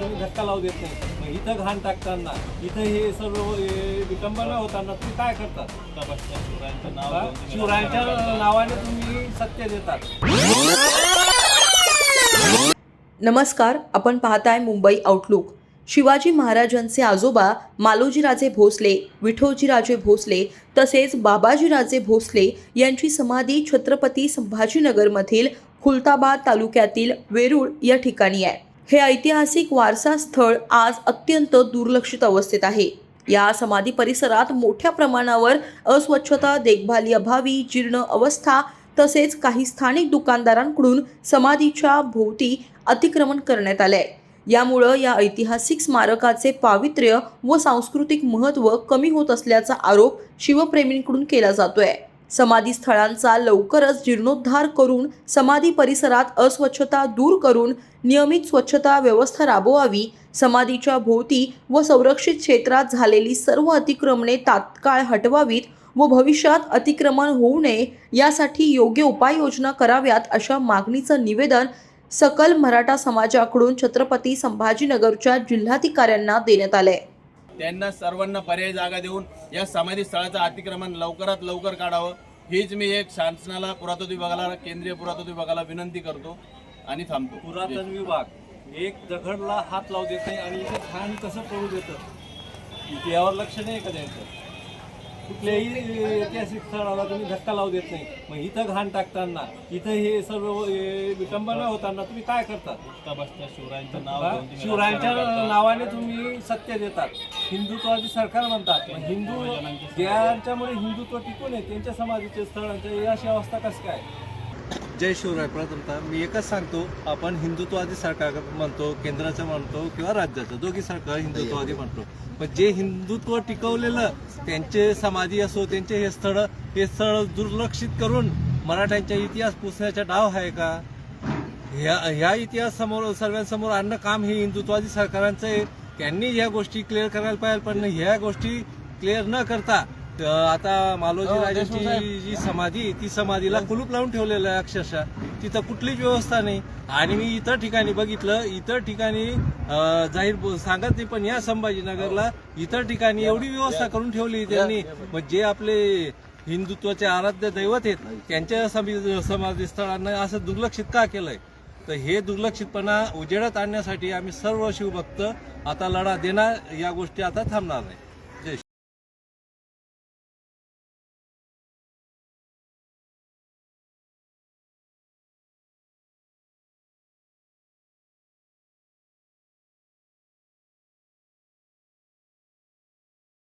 लावू देत नाही. मग इथं घाण टाकताना इथं हे सर्व विटंबना होताना तुम्ही काय करतात? तुम्ही शिवरायांच्या नावाने तुम्ही सत्य देतात. नमस्कार आपण पाहताय मुंबई आउटलुक शिवाजी महाराजांचे आजोबा मालोजीराजे भोसले विठोजीराजे भोसले तसेच बाबाजीराजे भोसले यांची समाधी छत्रपती संभाजीनगरमधील खुलताबाद तालुक्यातील वेरूळ या ठिकाणी आहे. हे ऐतिहासिक वारसा स्थळ आज अत्यंत दुर्लक्षित अवस्थेत आहे. या समाधी परिसरात मोठ्या प्रमाणावर अस्वच्छता देखभाली अभावी जीर्ण अवस्था तसेच काही स्थानिक दुकानदारांकडून समाधीच्या भोवती अतिक्रमण करण्यात आले यामुळं या ऐतिहासिक स्मारकाचे पावित्र्य व सांस्कृतिक महत्त्व कमी होत असल्याचा आरोप शिवप्रेमींकडून केला जातोय. समाधी स्थळांचा लवकरच जीर्णोद्धार करून समाधी परिसरात अस्वच्छता दूर करून नियमित स्वच्छता व्यवस्था राबवावी समाधीच्या भोवती व संरक्षित क्षेत्रात झालेली सर्व अतिक्रमणे तात्काळ हटवावीत व भविष्यात अतिक्रमण होऊ नये यासाठी योग्य उपाययोजना कराव्यात अशा मागणीचं निवेदन सकल मराठा समाजाकडून छत्रपती संभाजीनगरच्या जिल्हाधिकाऱ्यांना देण्यात आलंय. त्यांना सर्वांना पर्याय जागा देऊन या समाधी स्थळाचं अतिक्रमण लवकरात लवकर काढावं. हीच मी एक शासनाला पुरातत्व विभागाला केंद्रीय पुरातत्व विभागाला विनंती करतो आणि थांबतो. पुरातन विभाग. एक दगडला हात लावू देत नाही आणि इथे घाण कसं पडू देतं? यावर लक्ष नाही का द्यायचं? कुठल्याही ऐतिहासिक स्थळाला तुम्ही धक्का लावू देत नाही. मग इथं घाण टाकताना इथं हे सर्व विटंबना होताना तुम्ही काय करतात शिवरायांचं नाव शिवरायांच्या. नावाने तुम्ही सत्य देतात. हिंदुत्वादी सरकार म्हणतात. मग हिंदू ज्यांच्यामुळे हिंदुत्व टिकून आहे. त्यांच्या समाधीचे स्थळांच्या अशी अवस्था कसं काय? जय शिवराय. प्रथमतः मी एकच सांगतो आपण हिंदुत्ववादी सरकार म्हणतो केंद्राचं म्हणतो किंवा राज्याचं दोघी सरकार हिंदुत्ववादी म्हणतो. पण जे हिंदुत्व टिकवलेलं त्यांचे समाधी असो त्यांचे हे स्थळ हे स्थळ दुर्लक्षित करून मराठ्यांच्या इतिहास पुसण्याचा डाव आहे का? ह्या ह्या इतिहास समोर सर्वांसमोर आणणं काम हे हिंदुत्ववादी सरकारांचं आहे. त्यांनी ह्या गोष्टी क्लिअर करायला पाहिजे पण ह्या गोष्टी क्लिअर न करता आता मालोजी हो, राजांची. जी समाधी ती समाधीला कुलूप लावून ठेवलेलं आहे अक्षरशः. तिथं कुठलीच व्यवस्था नाही. आणि मी इतर ठिकाणी बघितलं इतर ठिकाणी जाहीर सांगत नाही पण या संभाजीनगरला इतर ठिकाणी एवढी व्यवस्था करून ठेवली त्यांनी. मग जे आपले हिंदुत्वाचे आराध्य दैवत आहेत त्यांच्या समी- समाधी स्थळांना असं दुर्लक्षित का केलंय? तर हे दुर्लक्षितपणा उजेडात आणण्यासाठी आम्ही सर्व शिवभक्त आता लढा देणार या गोष्टी आता थांबणार नाही.